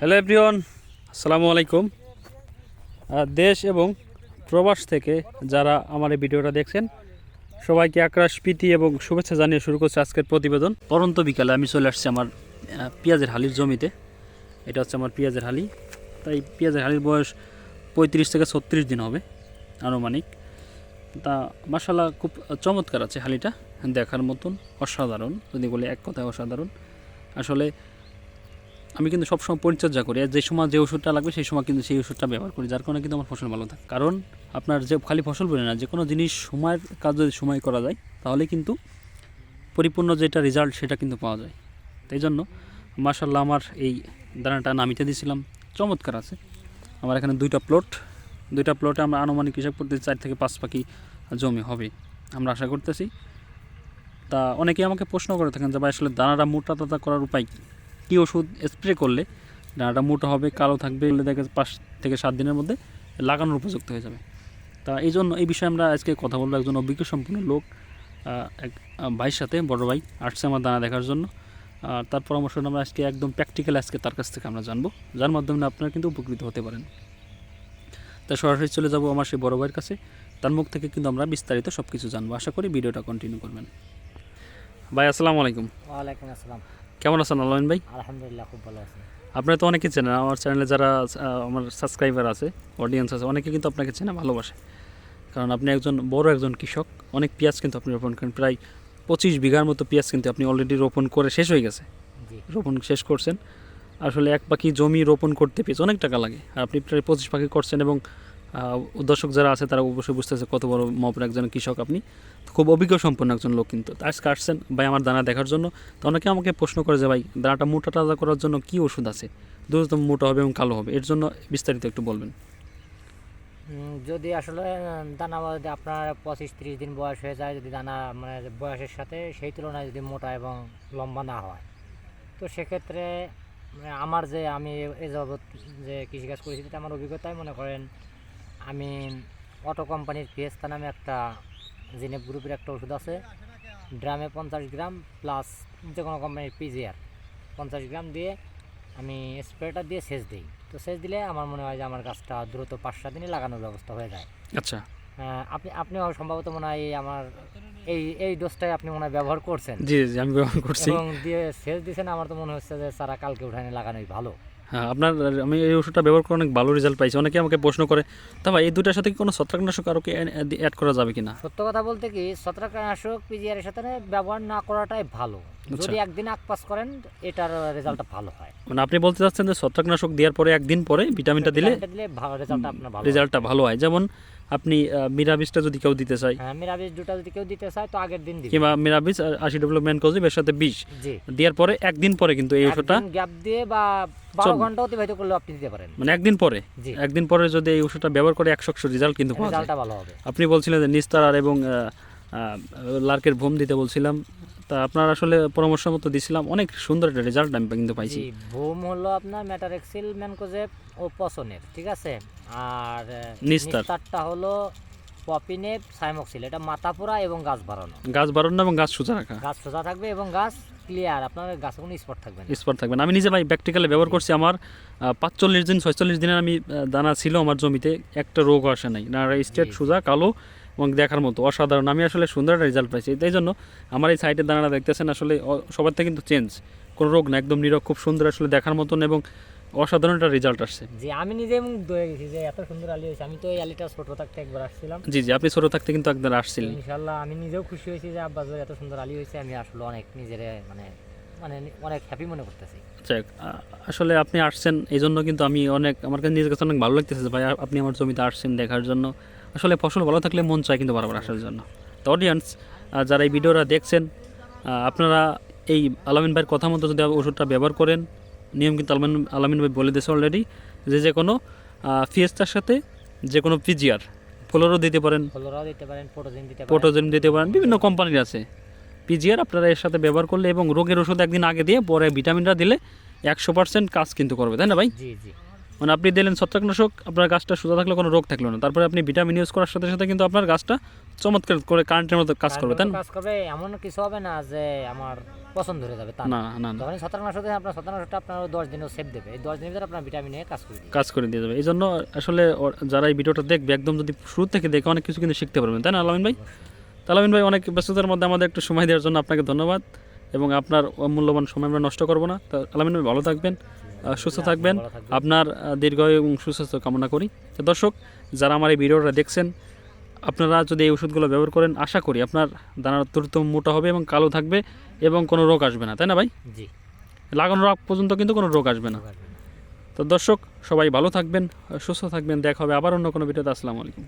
Hello everyone আসসালামু আলাইকুম দেশ এবং প্রবাস থেকে যারা আমার এই ভিডিওটা দেখছেন, সবাইকে আক্রাশ প্রীতি এবং শুভেচ্ছা জানিয়ে শুরু করছে আজকের প্রতিবেদন। পরন্ত বিকালে আমি চলে আসছি আমার পেঁয়াজের হালির জমিতে। এটা হচ্ছে আমার পেঁয়াজের হালি। তাই পেঁয়াজের হালির বয়স পঁয়ত্রিশ থেকে ছত্রিশ দিন হবে, আনুমানিক। তা মাসাল্লাহ খুব চমৎকার আছে হালিটা, দেখার মতন অসাধারণ। যদি বলি এক কথায় অসাধারণ। আসলে আমি কিন্তু সবসময় পরিচর্যা করি। আর যে সময় যে ওষুধটা লাগবে, সেই সময় কিন্তু সেই ওষুধটা ব্যবহার করি, যার কারণে কিন্তু আমার ফসল ভালো থাকে। কারণ আপনার যে খালি ফসল বলে না যে কোনো জিনিস সময়ের কাজ যদি সময় করা যায়, তাহলে কিন্তু পরিপূর্ণ যেটা রেজাল্ট সেটা কিন্তু পাওয়া যায়। তাই জন্য মাসাল্লাহ আমার এই দানাটা নামিতে দিয়েছিলাম। চমৎকার আছে। আমার এখানে দুইটা প্লট দুইটা প্লটে আমরা আনুমানিক হিসাব করতে চার থেকে পাঁচ পাখি জমি হবে। আমরা আশা করতেছি। তা অনেকেই আমাকে প্রশ্ন করে থাকেন যে, ভাই, আসলে দানাটা মোটা তাতা করার উপায় কী? কী ওষুধ স্প্রে করলে ডানাটা মোটা হবে, কালো থাকবে, এগুলো দেখে পাঁচ থেকে সাত দিনের মধ্যে লাগানোর উপযুক্ত হয়ে যাবে। তা এই জন্য এই বিষয়ে আমরা আজকে কথা বলব একজন অভিজ্ঞ সম্পূর্ণ লোক এক ভাইয়ের সাথে, বড় ভাই, আসছে আমার দানা দেখার জন্য। আর তার পরামর্শ আমরা আজকে একদম প্র্যাকটিক্যাল আজকে তার কাছ থেকে আমরা জানব, যার মাধ্যমে আপনারা কিন্তু উপকৃত হতে পারেন। তা সরাসরি চলে যাব আমার সেই বড় ভাইয়ের কাছে, তার মুখ থেকে কিন্তু আমরা বিস্তারিত সব কিছু জানব। আশা করি ভিডিওটা কন্টিনিউ করবেন। ভাই, আসসালামু আলাইকুম। ওয়ালাইকুম আসসালাম। কেমন আছেন আলমিন ভাই? আলহামদুলিল্লাহ খুব ভালো আছি। আপনারা তো অনেকে চেনেন আমার চ্যানেলে যারা আমার সাবস্ক্রাইবার আছে অডিয়েন্স আছে অনেকে কিন্তু আপনাকে চেনে ভালোবাসে। কারণ আপনি একজন বড় একজন কৃষক অনেক পেঁয়াজ কিন্তু আপনি রোপণ করেন প্রায় পঁচিশ বিঘার মতো পেঁয়াজ কিন্তু আপনি অলরেডি রোপণ করে শেষ হয়ে গেছে। রোপণ শেষ করছেন। আসলে এক পাখি জমি রোপণ করতে পেয়েছে অনেক টাকা লাগে আর আপনি প্রায় পঁচিশ পাখি করছেন এবং দর্শক যারা আছে, তারা অবশ্যই বুঝতেছে কত বড় মপের একজন কৃষক আপনি। খুব অভিজ্ঞ সম্পন্ন একজন লোক কিন্তু। তা আজকে আসছেন ভাই আমার দানা দেখার জন্য। তো অনেকে আমাকে প্রশ্ন করে যে ভাই, দানাটা মোটা তাজা করার জন্য কি ওষুধ আছে? দ্রুত মোটা হবে এবং কালো হবে, এর জন্য বিস্তারিত একটু বলবেন। যদি আসলে দানা আপনার পঁচিশ ত্রিশ দিন বয়স হয়ে যায়, যদি দানা মানে বয়সের সাথে সেই তুলনায় যদি মোটা এবং লম্বা না হয়, তো সেক্ষেত্রে মানে আমার যে আমি এ যাবৎ যে কৃষিকাজ করেছি, তাতে আমার অভিজ্ঞতায় মনে করেন আমি অটো কোম্পানির ফিয়েস্তা নামে একটা জিনেপ গ্রুপের একটা ওষুধ আছে। ড্রামে পঞ্চাশ গ্রাম প্লাস যে কোনো কোম্পানির পিজিআর পঞ্চাশ গ্রাম দিয়ে আমি স্প্রেটা দিয়ে সেচ দিই। তো সেচ দিলে আমার মনে হয় যে আমার গাছটা দ্রুত পাঁচ সাত দিনে লাগানোর ব্যবস্থা হয়ে যায়। আচ্ছা। আপনি আপনিও সম্ভবত মনে হয় এই আমার এই এই ডোজটাই আপনি মনে হয় ব্যবহার করছেন। জি জি আমি ব্যবহার করছি। এবং দিয়ে সেচ দিয়েছেন আমার তো মনে হচ্ছে যে সারা কালকে উঠানে লাগানোই ভালো। হ্যাঁ আপনার আমি এই ওষুধটা ব্যবহার করে অনেক ভালো রেজাল্ট পাইছি। অনেকে আমাকে প্রশ্ন করে তা ভাই এই দুটার সাথে কি কোনো ছত্রাকনাশক আরও কি অ্যাড করা যাবে কিনা? সত্য কথা বলতে কি ছত্রাকনাশক পিজিআর এর সাথে ব্যবহার না করাটাই ভালো। যদি একদিন আকপাস করেন এটার রেজাল্টটা ভালো হয়। মানে আপনি বলতে চাচ্ছেন যে ছত্রাকনাশক দেওয়ার পরে একদিন পরে ভিটামিনটা দিলে দিলে রেজাল্টটা আপনার ভালো। রেজাল্টটা ভালো হয়। যেমন আপনি মিরাবিসটা যদি কেউ দিতে চায়। হ্যাঁ মিরাবিজ দুটা যদি কেউ দিতে চায় তো আগের দিন দিবে। কিংবা মিরাবিস আশি ডেভেলপমেন্ট কজিব এর সাথে বিষ দেওয়ার পরে একদিন পরে কিন্তু এই ওষুধটা গ্যাপ দিয়ে বা বারো। ঘণ্টা অতিবাহিত করলেও আপনি দিতে পারেন। মানে একদিন পরে। একদিন পরে যদি এই ওষুধটা ব্যবহার করে একশো একশো রেজাল্ট কিন্তু পাওয়া যায়। রেজাল্টটা ভালো হবে। আপনি বলছিলেন যে নিস্তার আর এবং লার্কের ভোম দিতে বলছিলাম। তা আপনার আসলে পরামর্শ মতো দিছিলাম। অনেক সুন্দর একটা রেজাল্ট আমি কিন্তু পাইছি। ভূম হলো আপনার ম্যাটারেক্সিল ম্যানকোজেব ও পসনের ঠিক আছে? আর। নিস্তারটা হলো পপিনেপ সাইমক্সিল। এটা মাথা পোড়া এবং গাছ বাড়ানো। গাছ বাড়ানো এবং গাছ সোজা রাখা। গাছ সোজা থাকবে এবং গাছ ক্লিয়ার আপনার গাছে কোনো স্পট থাকবে না। স্পট থাকবে না। আমি নিজে ভাই প্র্যাকটিক্যালি ব্যবহার করছি আমার পাঁচচল্লিশ দিন ছয়চল্লিশ দিনের আমি দানা ছিল আমার জমিতে। একটা রোগ আসে নাই। না স্টেট সোজা কালো এবং দেখার মতো। অসাধারণ। আমি আসলে সুন্দর একটা রেজাল্ট পাইছি। তাই জন্য আমার এই সাইডের দানাটা দেখতেছেন আসলে সবার থেকে কিন্তু চেঞ্জ কোনো রোগ না একদম নিরক খুব সুন্দর আসলে দেখার মতন এবং অসাধারণ একটা রেজাল্ট আসছে। যে আমি নিজে মুগ্ধ হয়ে গেছি যে এত সুন্দর আলি হয়েছে। আমি তো এই আলিটা ছোট থাকতে একবার আসছিলাম। জি জি আপনি ছোটো থাকতে কিন্তু একবার আসছিলেন। ইনশাল্লাহ আমি নিজেও খুশি হয়েছি যে আব্বাস ভাই এত সুন্দর আলি হয়েছে আমি আসলে অনেক নিজের মানে মানে অনেক হ্যাপি মনে করতেছি। যাক, আসলে আপনি আসছেন এই জন্য কিন্তু আমি অনেক আমার কাছে নিজের কাছে অনেক ভালো লাগতেছে যে ভাই আপনি আমার জমিতে আসছেন দেখার জন্য। আসলে ফসল ভালো থাকলে মন চায় কিন্তু বারবার আসার জন্য। তো অডিয়েন্স যারা এই ভিডিওটা দেখছেন আপনারা এই আলামিন ভাইয়ের কথা মতো যদি ওষুধটা ব্যবহার করেন নিয়ম কিন্তু আলমিন আলামিন ভাই বলে দিয়েছে অলরেডি যে যে কোনো ফিয়েস্তার সাথে যে কোনো পিজিআর ফ্লোরও দিতে পারেন ফলোরাও দিতে পারেন প্রোটোজিন দিতে পারেন। পোটোজেন দিতে পারেন বিভিন্ন কোম্পানির আছে। পিজিআর আপনারা এর সাথে ব্যবহার করলে এবং রোগের ওষুধ একদিন আগে দিয়ে পরে ভিটামিনটা দিলে একশো পার্সেন্ট কাজ কিন্তু করবে তাই না ভাই? জি জি। মানে আপনি দিলেন ছত্রাকনাশক আপনার গাছটা সোজা থাকলে কোনো রোগ থাকল না। তারপরে আপনি ভিটামিন ইউজ করার সাথে সাথে কিন্তু আপনার গাছটা চমৎকার করে কারেন্টের মতো কাজ করবে তাই না? কাজ করবে এমন কিছু হবে না যে আমার পছন্দ হয়ে যাবে তা না। না যখন ছত্রাকনাশক দেন আপনার ছত্রাকনাশকটা আপনার দশ দিনও সেভ দেবে। এই দশ দিনের ভিতরে আপনার ভিটামিন এ কাজ করে দিবে। কাজ করে দিয়ে যাবে। এই জন্য আসলে যারা এই ভিডিওটা দেখবে একদম যদি শুরু থেকে দেখে অনেক কিছু কিন্তু শিখতে পারবেন তাই না আলামিন ভাই? তালামিন ভাই অনেক ব্যস্ততার মধ্যে আমাদের একটু সময় দেওয়ার জন্য আপনাকে ধন্যবাদ এবং আপনার মূল্যবান সময় আমরা নষ্ট করব না। তা আলামিন ভাই ভালো থাকবেন। সুস্থ থাকবেন। আপনার আহ, দীর্ঘ এবং সুস্বাস্থ্য কামনা করি। তো দর্শক যারা আমার এই ভিডিওটা দেখছেন আপনারা যদি এই ওষুধগুলো ব্যবহার করেন আশা করি আপনার দানার দ্রুত মোটা হবে এবং কালো থাকবে এবং কোনো রোগ আসবে না তাই না ভাই? জি। লাগানোর আগ পর্যন্ত কিন্তু কোনো রোগ আসবে না। তো দর্শক সবাই ভালো থাকবেন সুস্থ থাকবেন। দেখা হবে আবার অন্য কোনো ভিডিওতে। আসসালামু আলাইকুম।